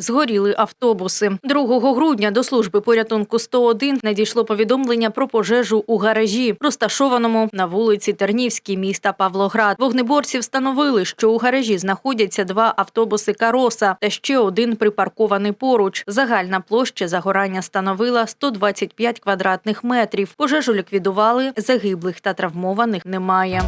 Згоріли автобуси. 2 грудня до служби порятунку 101 надійшло повідомлення про пожежу у гаражі, розташованому на вулиці Тернівській міста Павлоград. Вогнеборці встановили, що у гаражі знаходяться два автобуси Кароса та ще один припаркований поруч. Загальна площа загорання становила 125 квадратних метрів. Пожежу ліквідували, загиблих та травмованих немає.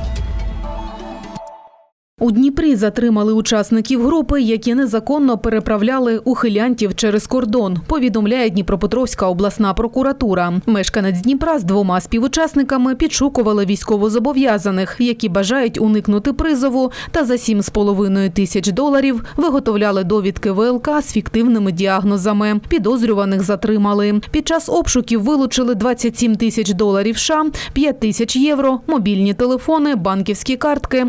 У Дніпрі затримали учасників групи, які незаконно переправляли ухилянтів через кордон. Повідомляє Дніпропетровська обласна прокуратура. Мешканець Дніпра з двома співучасниками підшукували військовозобов'язаних, які бажають уникнути призову, та за 7,5 тисяч доларів виготовляли довідки ВЛК з фіктивними діагнозами. Підозрюваних затримали. Під час обшуків вилучили 27 тисяч доларів США, 5 тисяч євро, мобільні телефони, банківські картки,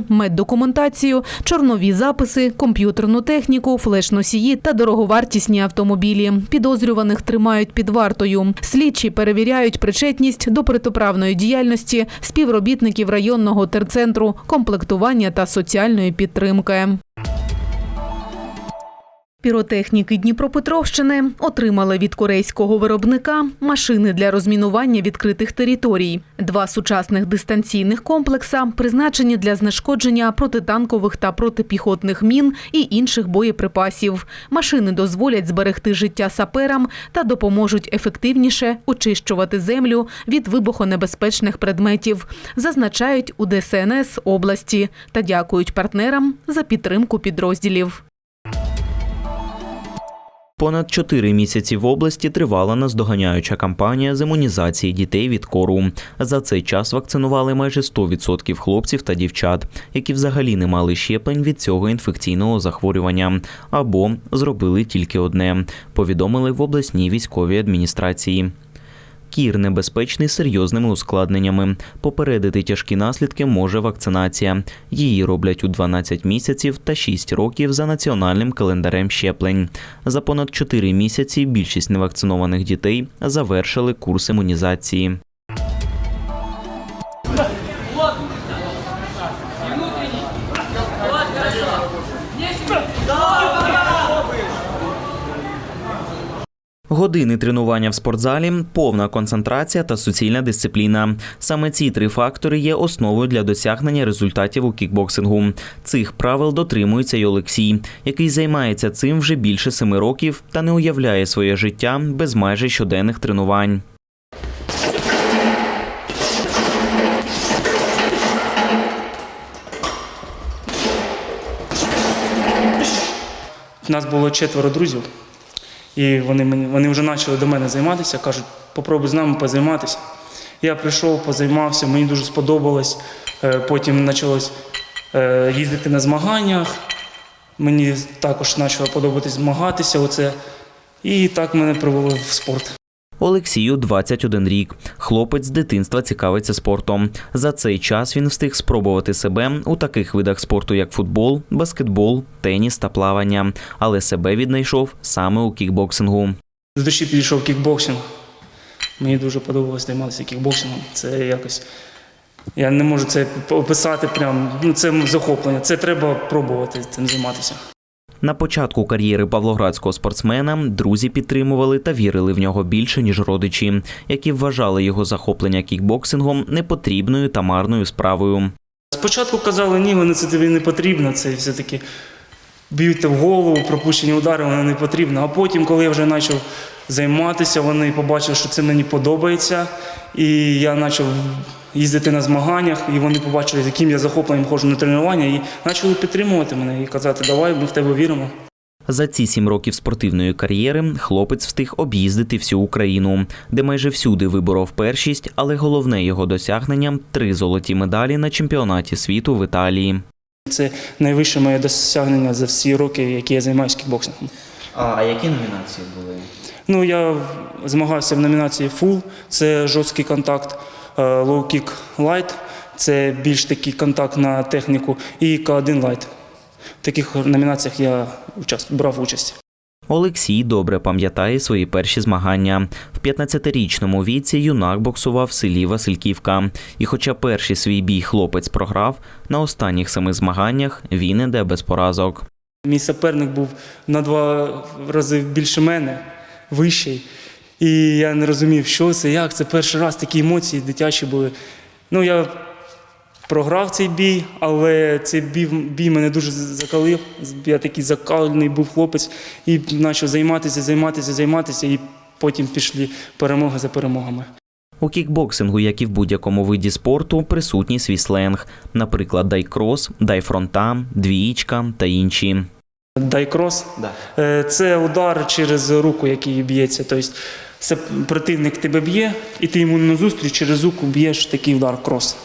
меддокументацію, чорнові записи, комп'ютерну техніку, флеш-носії та дороговартісні автомобілі. Підозрюваних тримають під вартою. Слідчі перевіряють причетність до протиправної діяльності співробітників районного терцентру, комплектування та соціальної підтримки. Піротехніки Дніпропетровщини отримали від корейського виробника машини для розмінування відкритих територій. Два сучасних дистанційних комплекса призначені для знешкодження протитанкових та протипіхотних мін і інших боєприпасів. Машини дозволять зберегти життя саперам та допоможуть ефективніше очищувати землю від вибухонебезпечних предметів, зазначають у ДСНС області та дякують партнерам за підтримку підрозділів. Понад чотири місяці в області тривала наздоганяюча кампанія з імунізації дітей від кору. За цей час вакцинували майже 100% хлопців та дівчат, які взагалі не мали щеплень від цього інфекційного захворювання, або зробили тільки одне. Повідомили в обласній військовій адміністрації. Кір небезпечний серйозними ускладненнями. Попередити тяжкі наслідки може вакцинація. Її роблять у 12 місяців та 6 років за національним календарем щеплень. За понад 4 місяці більшість невакцинованих дітей завершили курс імунізації. Години тренування в спортзалі, повна концентрація та суцільна дисципліна. Саме ці три фактори є основою для досягнення результатів у кікбоксингу. Цих правил дотримується й Олексій, який займається цим вже більше семи років та не уявляє своє життя без майже щоденних тренувань. У нас було четверо друзів, і вони, мені, вони вже почали до мене займатися, кажуть, попробуй з нами позайматися. Я прийшов, позаймався, мені дуже сподобалось. Е, Потім почалось е, їздити на змаганнях. Мені також почало подобатись змагатися. Оце. І так мене привели в спорт. Олексію 21 рік. Хлопець з дитинства цікавиться спортом. За цей час він встиг спробувати себе у таких видах спорту, як футбол, баскетбол, теніс та плавання, але себе віднайшов саме у кікбоксингу. З душі підійшов кікбоксинг. Мені дуже подобалось займатися кікбоксингом. Це якось. Я не можу це описати прям. Ну, це захоплення. Це треба пробувати цим займатися. На початку кар'єри павлоградського спортсмена друзі підтримували та вірили в нього більше ніж родичі, які вважали його захоплення кікбоксингом непотрібною та марною справою. Спочатку казали, ні, вони це тобі не потрібно, це все-таки б'ють в голову, пропущені удари, воно не потрібно. А потім, коли я вже почав займатися, вони побачили, що це мені подобається. І я почав їздити на змаганнях, і вони побачили, з яким я захопленням ходжу на тренування, і почали підтримувати мене і казати, давай, ми в тебе віримо. За ці сім років спортивної кар'єри хлопець встиг об'їздити всю Україну, де майже всюди виборов першість, але головне його досягнення три золоті медалі на чемпіонаті світу в Італії. Це найвище моє досягнення за всі роки, які я займаюся кікбоксингом. А які номінації були? Ну, я змагався в номінації Full, це жорсткий контакт, е, Low Kick Light, це більш такий контакт на техніку, і К1 Light. В таких номінаціях я брав участь. Олексій добре пам'ятає свої перші змагання. В 15-річному віці юнак боксував в селі Васильківка. І хоча перший свій бій хлопець програв, на останніх семи змаганнях він іде без поразок. Мій суперник був на два рази більше мене, вищий. І я не розумів, що це, як. Це перший раз такі емоції дитячі були. Ну, я програв цей бій, але цей бій, бій мене дуже закалив. Я такий закалений був хлопець і почав займатися, займатися, займатися, і потім пішли перемоги за перемогами. У кікбоксингу, як і в будь-якому виді спорту, присутній свій сленг, наприклад, дайкрос, дайфронта, двіїчка та інші. Дайкрос Е, це удар через руку, який б'ється. Тобто противник тебе б'є, і ти йому назустріч через руку б'єш такий удар крос.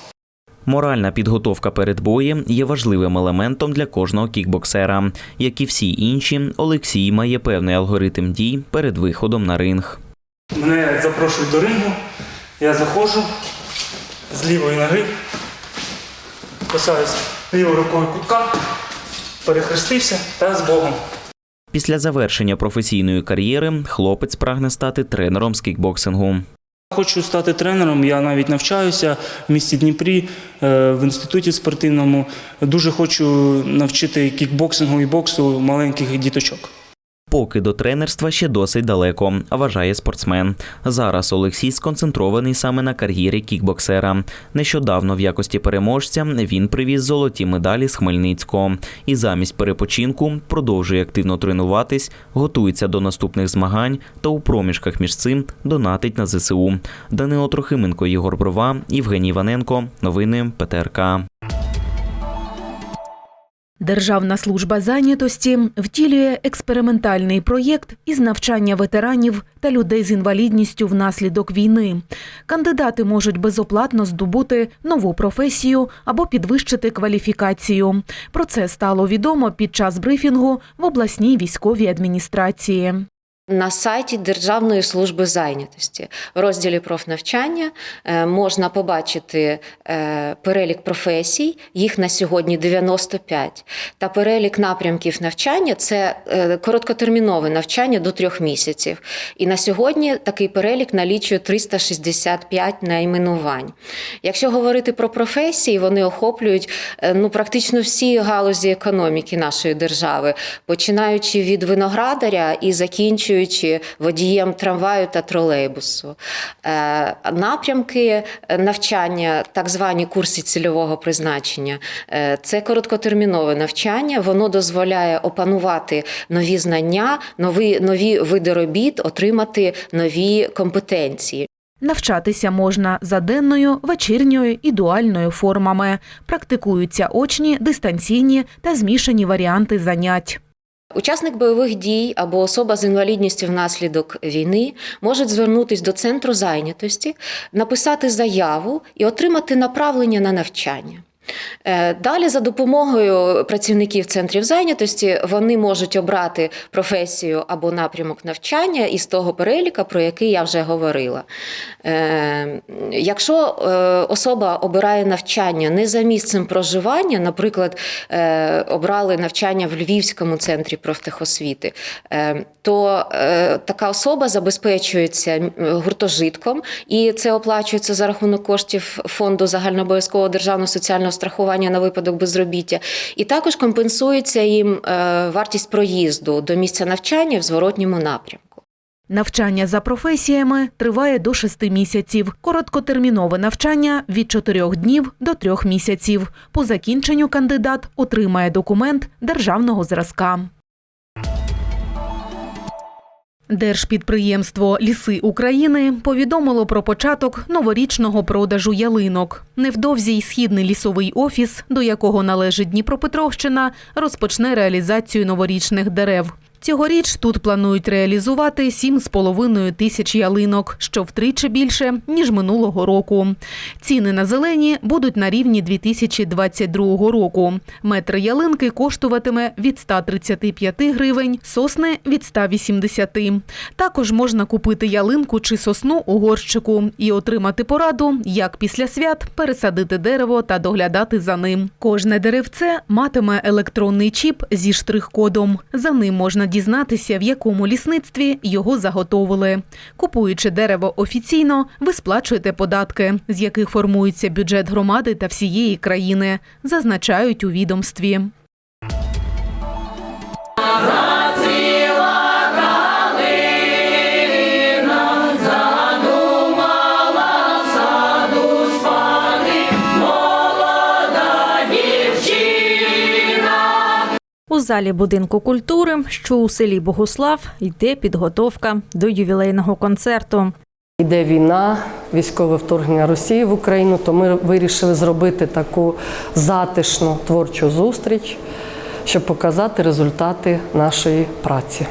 Моральна підготовка перед боєм є важливим елементом для кожного кікбоксера. Як і всі інші, Олексій має певний алгоритм дій перед виходом на ринг. Мене запрошують до рингу, я заходжу з лівої ноги, касаюсь лівою рукою кутка, перехрестився та з Богом. Після завершення професійної кар'єри хлопець прагне стати тренером з кікбоксингу. Хочу стати тренером. Я навіть навчаюся в місті Дніпрі, е, в інституті спортивному. Дуже хочу навчити кікбоксингу і боксу маленьких діточок. Поки до тренерства ще досить далеко, вважає спортсмен. Зараз Олексій сконцентрований саме на кар'єрі кікбоксера. Нещодавно в якості переможця він привіз золоті медалі з Хмельницького і замість перепочинку продовжує активно тренуватись, готується до наступних змагань та у проміжках між цим донатить на ЗСУ. Данило Трохименко, Єгор Брова, Євгеній Іваненко. Новини ПТРК. Державна служба зайнятості втілює експериментальний проєкт із навчання ветеранів та людей з інвалідністю внаслідок війни. Кандидати можуть безоплатно здобути нову професію або підвищити кваліфікацію. Про це стало відомо під час брифінгу в обласній військовій адміністрації. На сайті Державної служби зайнятості в розділі профнавчання е, можна побачити е, перелік професій, їх на сьогодні 95, та перелік напрямків навчання це е, короткотермінове навчання до трьох місяців. І на сьогодні такий перелік налічує 365 найменувань. Якщо говорити про професії, вони охоплюють ну, практично всі галузі економіки нашої держави, починаючи від виноградаря і закінчуючи водієм трамваю та тролейбусу. Е, Напрямки навчання, так звані курси цільового призначення, е, це короткотермінове навчання. Воно дозволяє опанувати нові знання, нові, нові види робіт, отримати нові компетенції. Навчатися можна за денною, вечірньою і дуальною формами. Практикуються очні, дистанційні та змішані варіанти занять. Учасник бойових дій або особа з інвалідністю внаслідок війни можуть звернутися до центру зайнятості, написати заяву і отримати направлення на навчання. Е, Далі, за допомогою працівників центрів зайнятості, вони можуть обрати професію або напрямок навчання із того переліка, про який я вже говорила. Е, Якщо е, особа обирає навчання не за місцем проживання, наприклад, обрали навчання в Львівському центрі профтехосвіти, то така особа забезпечується гуртожитком, і це оплачується за рахунок коштів фонду загальнообов'язкового державного соціального страхування на випадок безробіття, і також компенсується їм е, вартість проїзду до місця навчання в зворотньому напрямку. Навчання за професіями триває до 6 місяців. Короткотермінове навчання від 4 днів до 3 місяців. По закінченню кандидат отримає документ державного зразка. Держпідприємство Ліси України повідомило про початок новорічного продажу ялинок. Невдовзі й східний лісовий офіс, до якого належить Дніпропетровщина, розпочне реалізацію новорічних дерев. Цьогоріч тут планують реалізувати 7,5 тисяч ялинок, що втричі більше, ніж минулого року. Ціни на зелені будуть на рівні 2022 року. Метр ялинки коштуватиме від 135 гривень, сосни – від 180. Також можна купити ялинку чи сосну у горщику і отримати пораду, як після свят пересадити дерево та доглядати за ним. Кожне деревце матиме електронний чіп зі штрих-кодом. За ним можна дізнатися, в якому лісництві його заготовили. Купуючи дерево офіційно, ви сплачуєте податки, з яких формується бюджет громади та всієї країни, зазначають у відомстві. У залі будинку культури, що у селі Богуслав, йде підготовка до ювілейного концерту. Іде війна, військове вторгнення Росії в Україну, то ми вирішили зробити таку затишну творчу зустріч, щоб показати результати нашої праці.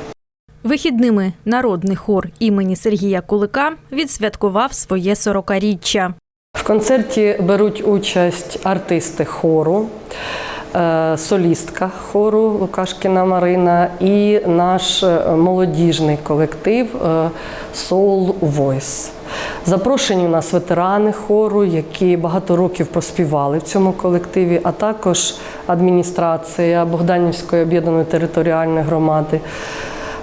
Вихідними народний хор імені Сергія Кулика відсвяткував своє 40-річчя. В концерті беруть участь артисти хору, солістка хору Лукашкіна Марина і наш е, молодіжний колектив е, Soul Voice. Запрошені у нас ветерани хору, які багато років проспівали в цьому колективі, а також адміністрація Богданівської об'єднаної територіальної громади,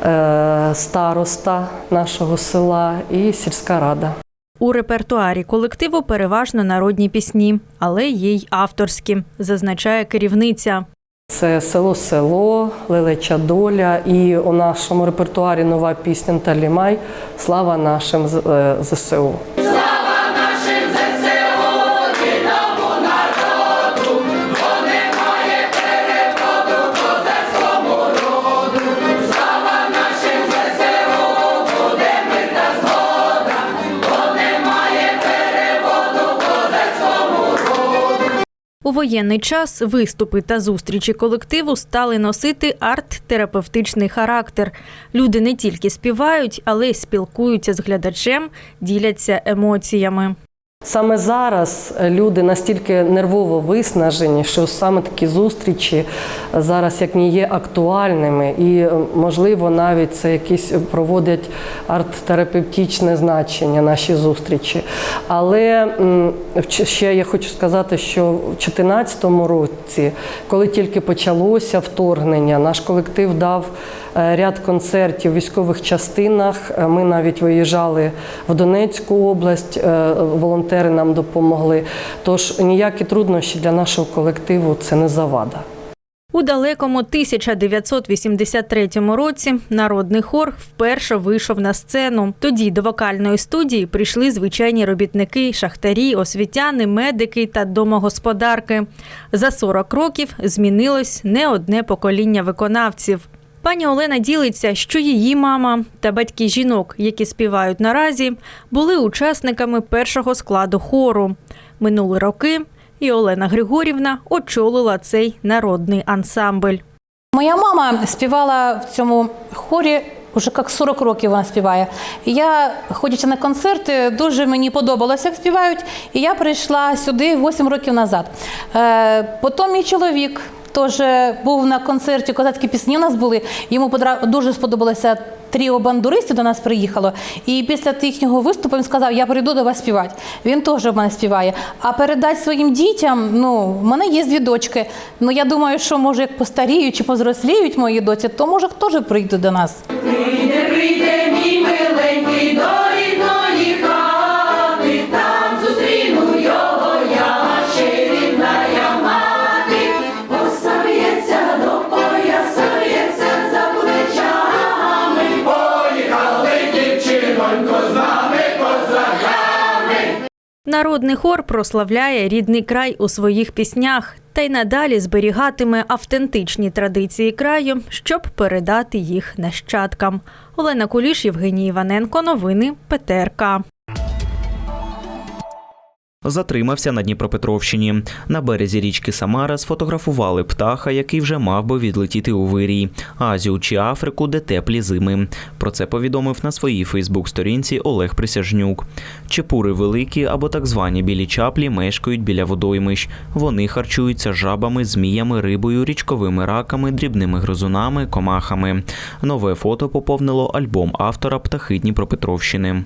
е, староста нашого села і сільська рада. У репертуарі колективу переважно народні пісні, але є й авторські, зазначає керівниця. Це село село, лелеча доля. І у нашому репертуарі нова пісня Талімай Слава нашим з- е, ЗСУ. У воєнний час виступи та зустрічі колективу стали носити арт-терапевтичний характер. Люди не тільки співають, але й спілкуються з глядачем, діляться емоціями. Саме зараз люди настільки нервово виснажені, що саме такі зустрічі зараз як ні є актуальними, і е, можливо навіть це якісь проводять арт-терапевтичне значення наші зустрічі. Але ще я хочу сказати, що в 2014 році, коли тільки почалося вторгнення, наш колектив дав ряд концертів в військових частинах. Е, Ми навіть виїжджали в Донецьку область, е, волонтери нам допомогли. Тож ніякі труднощі для нашого колективу це не завада. У далекому 1983 році народний хор вперше вийшов на сцену. Тоді до вокальної студії прийшли звичайні робітники, шахтарі, освітяни, медики та домогосподарки. За 40 років змінилось не одне покоління виконавців. Пані Олена ділиться, що її мама та батьки жінок, які співають наразі, були учасниками першого складу хору. Минули роки, і Олена Григорівна очолила цей народний ансамбль. Моя мама співала в цьому хорі. Уже як 40 років вона співає. Я, ходячи на концерти, дуже мені подобалося, як співають. І я прийшла сюди 8 років назад. Е, потім мій чоловік теж був на концерті, козацькі пісні у нас були. Йому дуже сподобалося тріо бандуристів до нас приїхало. І після їхнього виступу він сказав: Я прийду до вас співати. Він теж в мене співає. А передати своїм дітям, ну, в мене є дві дочки. Ну я думаю, що може як постаріють чи позросліють мої доці, то може теж прийдуть до нас. Народний хор прославляє рідний край у своїх піснях та й надалі зберігатиме автентичні традиції краю, щоб передати їх нащадкам. Олена Куліш, Євгеній Іваненко. Новини ПТРК. Затримався на Дніпропетровщині. На березі річки Самара сфотографували птаха, який вже мав би відлетіти у вирій, Азію чи Африку, де теплі зими. Про це повідомив на своїй Фейсбук-сторінці Олег Присяжнюк. Чепури великі або так звані білі чаплі мешкають біля водоймищ. Вони харчуються жабами, зміями, рибою, річковими раками, дрібними гризунами, комахами. Нове фото поповнило альбом автора Птахи Дніпропетровщини.